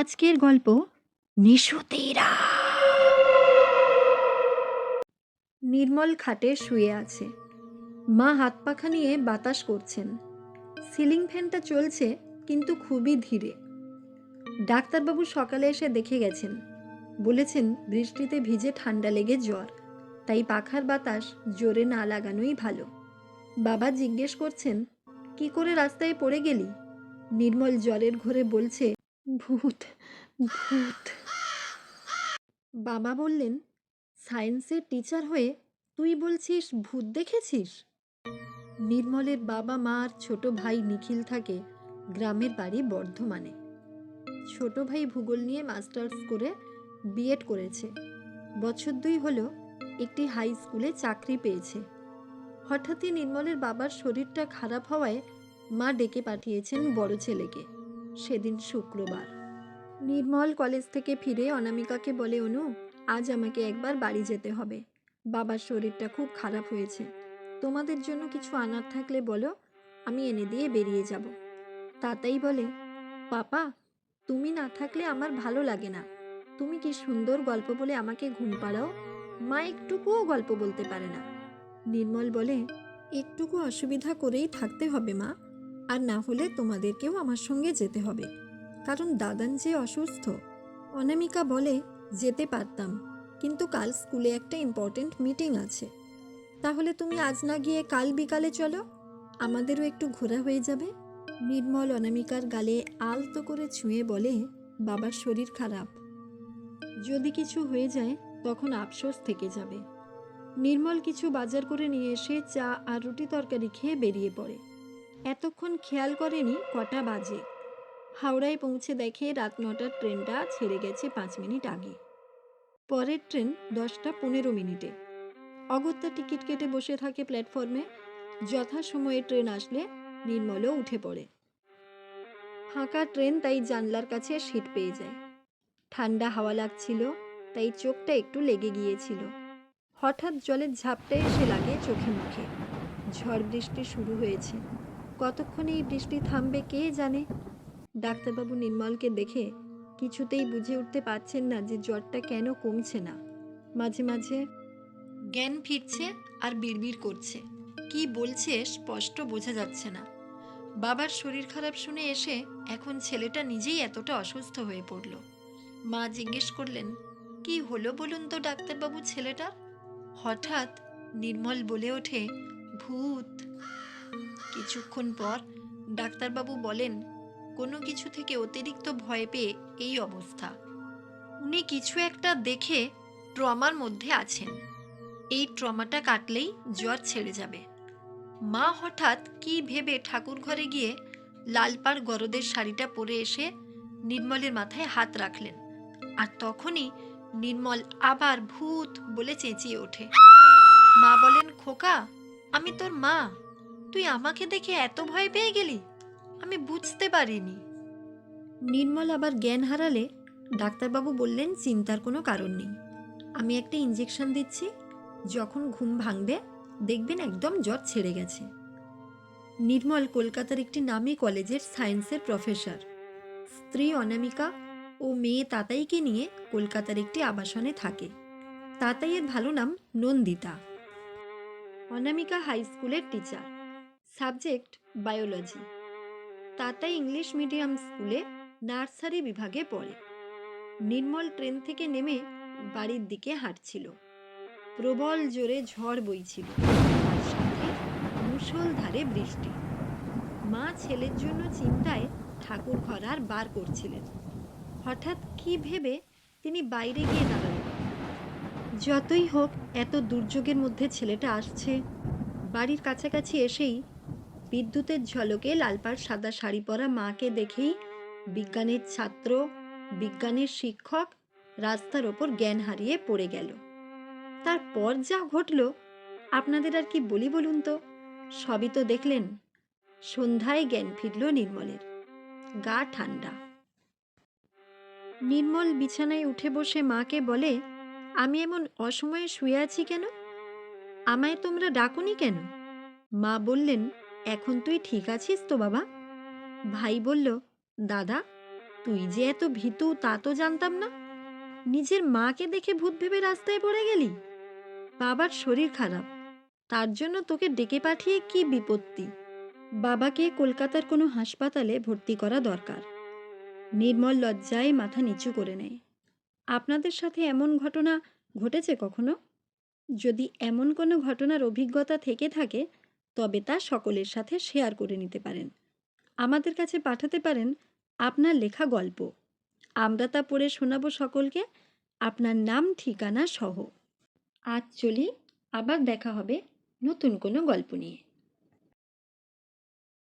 আজকের গল্প নিশুতিরা। নির্মল খাটে শুয়ে আছে। মা হাত পাখা নিয়ে বাতাস করছেন। সিলিং ফ্যানটা চলছে, কিন্তু খুবই ধীরে। ডাক্তারবাবু সকালে এসে দেখে গেছেন। বলেছেন বৃষ্টিতে ভিজে ঠান্ডা লেগে জ্বর। তাই পাখার বাতাস জোরে না লাগানোই ভালো। বাবা জিজ্ঞেস করছেন, কি করে রাস্তায় পড়ে গেলি? নির্মল জলের ঘরে বলছে ভূত ভূত। বাবা বললেন, সায়েন্সের টিচার হয়ে তুই বলছিস ভূত দেখেছিস? নির্মলের বাবা মা আর ছোট ভাই নিখিল থাকে গ্রামের বাড়ি বর্ধমানে। ছোট ভাই ভূগোল নিয়ে মাস্টার্স করে বিএড করেছে। বছর দুই হলো একটি হাই স্কুলে চাকরি পেয়েছে। হঠাৎই নির্মলের বাবার শরীরটা খারাপ হওয়ায় মা ডেকে পাঠিয়েছেন বড় ছেলেকে। সেদিন শুক্রবার। নির্মল কলেজ থেকে ফিরে অনামিকাকে বলে, অনু, আজ আমাকে একবার বাড়ি যেতে হবে। বাবার শরীরটা খুব খারাপ হয়েছে। তোমাদের জন্য কিছু আনার থাকলে বলো, আমি এনে দিয়ে বেরিয়ে যাব। তাতাই বলে, পাপা, তুমি না থাকলে আমার ভালো লাগে না। তুমি কি সুন্দর গল্প বলে আমাকে ঘুম পাড়াও? মা একটুকুও গল্প বলতে পারে না। নির্মল বলে, একটুকু অসুবিধা করেই থাকতে হবে মা। আর না হলে তোমাদেরকেও আমার সঙ্গে যেতে হবে। কারণ দাদান যে অসুস্থ, অনামিকা বলে, যেতে পারতাম। কিন্তু কাল স্কুলে একটা ইম্পর্ট্যান্ট মিটিং আছে। তাহলে তুমি আজ না গিয়ে কাল বিকালে চলো। আমাদেরও একটু ঘোরা হয়ে যাবে। নির্মল অনামিকার গালে আলতো করে ছুঁয়ে বলে, বাবার শরীর খারাপ। যদি কিছু হয়ে যায়, তখন আফসোস থেকে যাবে। নির্মল কিছু বাজার করে নিয়ে এসে চা আর রুটি তরকারি খেয়ে বেরিয়ে পড়ে। এতক্ষণ খেয়াল করেনি কটা বাজে। হাওড়ায় পৌঁছে দেখে রাত নটার ট্রেনটা ছেড়ে গেছে পাঁচ মিনিট আগে। পরের ট্রেন দশটা পনেরো মিনিটে। অগত্যা টিকিট কেটে বসে থাকে প্ল্যাটফর্মে। যথাসময়ে ট্রেন আসলে নির্মলও উঠে পড়ে। ফাঁকা ট্রেন তাই জানলার কাছে সিট পেয়ে যায়। ঠান্ডা হাওয়া লাগছিল, তাই চোখটা একটু লেগে গিয়েছিল। হঠাৎ জলের ঝাপটা এসে লাগে চোখে মুখে। ঝড় বৃষ্টি শুরু হয়েছে। কতক্ষণে এই বৃষ্টি থামবে কে জানে? ডাক্তারবাবু নির্মলকে দেখে কিছুতেই বুঝে উঠতে পারছেন না যে জ্বরটা কেন কমছে না। মাঝে মাঝে জ্ঞান ফিরছে আর বিড়বিড় করছে। কি বলছে স্পষ্ট বোঝা যাচ্ছে না। বাবার শরীর খারাপ শুনে এসে এখন ছেলেটা নিজেই এতটা অসুস্থ হয়ে পড়ল। মা জিজ্ঞেস করলেন, কি হলো বলুন তো ডাক্তারবাবু ছেলেটার? হঠাৎ নির্মল বলে ওঠে, ভূত। কিছুক্ষণ পর ডাক্তারবাবু বলেন, কোনো কিছু থেকে অতিরিক্ত ভয় পেয়ে এই অবস্থা। উনি কিছু একটা দেখে ট্রমার মধ্যে আছেন। এই ট্রমাটা কাটলেই জ্বর ছেড়ে যাবে। মা হঠাৎ কি ভেবে ঠাকুর ঘরে গিয়ে লালপাড় গরদের শাড়িটা পরে এসে নির্মলের মাথায় হাত রাখলেন আর তখনই নির্মল আবার ভূত বলে চেঁচিয়ে ওঠে। মা বলেন, খোকা, আমি তোর মা। তুই আমাকে দেখে এত ভয় পেয়ে গেলি? আমি বুঝতে পারিনি। নির্মল আবার জ্ঞান হারালে ডাক্তারবাবু বললেন, চিন্তার কোনো কারণ নেই। আমি একটা ইঞ্জেকশন দিচ্ছি। যখন ঘুম ভাঙবে, দেখবেন একদম জ্বর ছেড়ে গেছে। নির্মল কলকাতার একটি নামী কলেজের সায়েন্সের প্রফেসর। স্ত্রী অনামিকা ও মেয়ে তাতাইকে নিয়ে কলকাতার একটি আবাসনে থাকে। তাতাইয়ের ভালো নাম নন্দিতা। অনামিকা হাই স্কুলের teacher. Subject biology. Tatai English medium স্কুলে নার্সারি বিভাগে পড়ে। নির্মল ট্রেন থেকে নেমে বাড়ির দিকে হাঁটছিল। প্রবল জোরে ঝড় বইছিল। আর সাথে মুষলধারে বৃষ্টি। মা ছেলের জন্য চিন্তায় ঠাকুর ঘর আর বার করছিলেন। হঠাৎ কি ভেবে তিনি বাইরে গিয়ে দাঁড়ালেন। যতই হোক, এত দুর্যোগের মধ্যে ছেলেটা আসছে। বাড়ির কাছাকাছি এসেই বিদ্যুতের ঝলকে লালপাড় সাদা শাড়ি পরা মাকে দেখেই বিজ্ঞানের ছাত্র, বিজ্ঞানের শিক্ষক রাস্তার ওপর জ্ঞান হারিয়ে পড়ে গেল। তারপর যা ঘটল, আপনাদের আর কি বলি বলুন তো? সবই তো দেখলেন। সন্ধ্যায় জ্ঞান ফিরল নির্মলের। গা ঠান্ডা। নির্মল বিছানায় উঠে বসে মাকে বলে, আমি এমন অসময়ে শুয়ে আছি কেন? আমায় তোমরা ডাকুনি কেন? মা বললেন এখন তুই ঠিক আছিস তো, বাবা? ভাই বলল, দাদা, তুই যে এত ভীতু তা তো জানতাম না। নিজের মাকে দেখে ভূত ভেবে রাস্তায় পড়ে গেলি? বাবার শরীর খারাপ। তার জন্য তোকে ডেকে পাঠিয়ে কি বিপত্তি? বাবাকে কলকাতার কোনো হাসপাতালে ভর্তি করা দরকার। নির্মল লজ্জায় মাথা নিচু করে নেয়। আপনাদের সাথে এমন ঘটনা ঘটেছে কখনো? যদি এমন কোনো ঘটনার অভিজ্ঞতা থেকে থাকে তবে তা সকলের সাথে শেয়ার করে নিতে পারেন। আমাদের কাছে পাঠাতে পারেন আপনার লেখা গল্প। আমরা তা পড়ে শোনাবো সকলকে। আপনার নাম, ঠিকানা সহ। আজ চলি, আবার দেখা হবে নতুন কোনো গল্প নিয়ে।